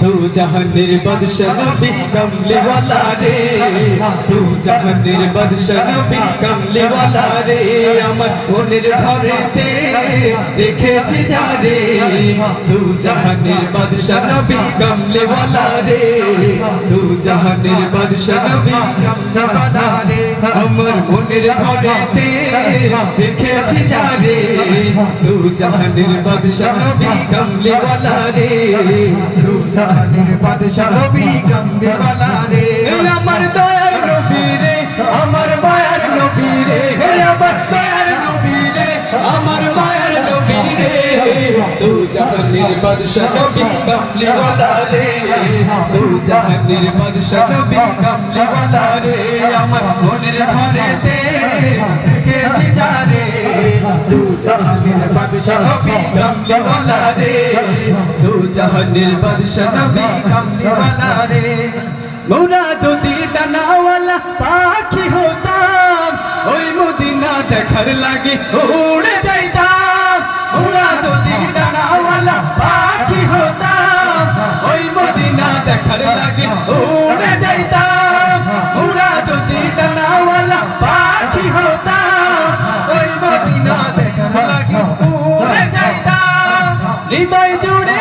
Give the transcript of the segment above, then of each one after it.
তু জাহানের বাদশা নবী কমলি ওয়ালা রে তু জাহানের বাদশা নবী কমলি ওয়ালা রে আমার মনের ঘরেতে রেখেছি যারে তু জাহানের বাদশা নবী কমলি ওয়ালা রে তু জাহানের বাদশা নবী কমলি ওয়ালা রে আমার মনের ঘরেতে রেখেছি যারে তু জাহানের বাদশা নবী কমলি ওয়ালা রে আমার দয়ার নবী রে আমার মায়ার নবী রে আমার দয়ার নবী রে আমার মায়ার নবী রে তু জাহানের বাদশা নবী কমলি ওয়ালা রে তু জাহানের বাদশা নবী কমলি ওয়ালা রে আমার মনের ঘরেতে রেখেছি যারে। তু জাহানের বাদশা নবী কমলি ওয়ালা রে জাহানের বাদশা নবী কমলি রে মোরা যদি ডানাওয়ালা পাখি হতাম, ওই মদিনা দেখার লাগে উড়ে যাইতাম। মোরা যদি ডানাওয়ালা পাখি হতাম, ওই মদিনা দেখার লাগে উড়ে যাইতাম। মোরা যদি ডানাওয়ালা পাখি হতাম, ওই মদিনা দেখার লাগে উড়ে যাইতাম। হৃদয় জুড়ে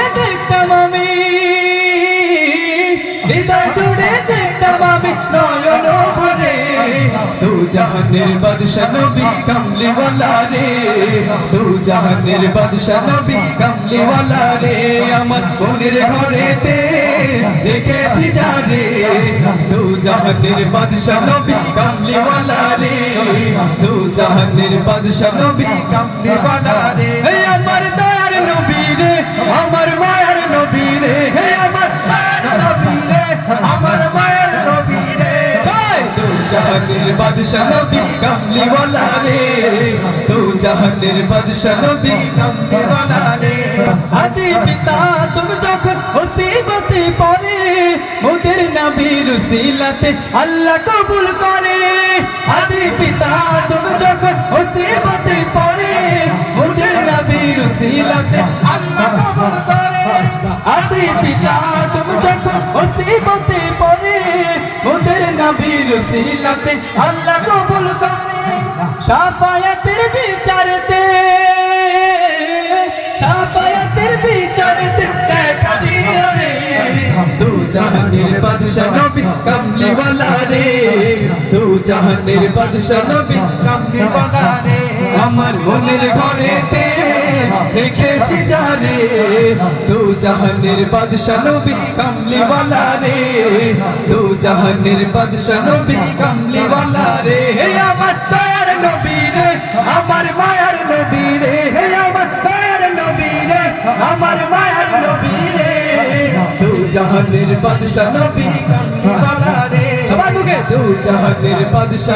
জাহানের বাদশা নবী কমলি ওয়ালা রে। তু জাহানের বাদশা নবী কমলি ওয়ালা রে। আমার মনের ঘরেতে রেখেছি যারে তু জাহানের বাদশা নবী কমলি ওয়ালা রে। তু জাহানের বাদশা নবী কমলি ওয়ালা রে আমার দয়ার নবী রে, আমার মায়ার নবী রে। জাহানের রে জাহানের রে পিতা, তুমি যখন নবীর আল্লাহ কবুল করে। আদি পিতা, তুমি যখন মুসিবতে পড়ে, মোদের নবীর উসিলাতে আল্লাহ কবুল করে। আদি পিতা, তুমি যখন মুসিবতে উসিলাতে আল্লাহ কবুল করে। সাফায়াতের বিচারতে সাফায়াতের বিচারতে দেখা দিও রে। তু জাহানের বাদশা নবী কমলি ওয়ালা রে। তু জাহানের বাদশা নবী কমলি ওয়ালা রে। আমার মনের ঘরেতে রেখেছি যারে তু জাহানের বাদশা নবী কমলি ওয়ালা রে। তু জাহানের রে। হে আমার নবী রে, আমার মায়ার নবী রে। হে আমার নবী রে, আমার মায়ার নবী রে। তু জাহানের বাদশা নবী কমলি রে। তু জাহানের বাদশা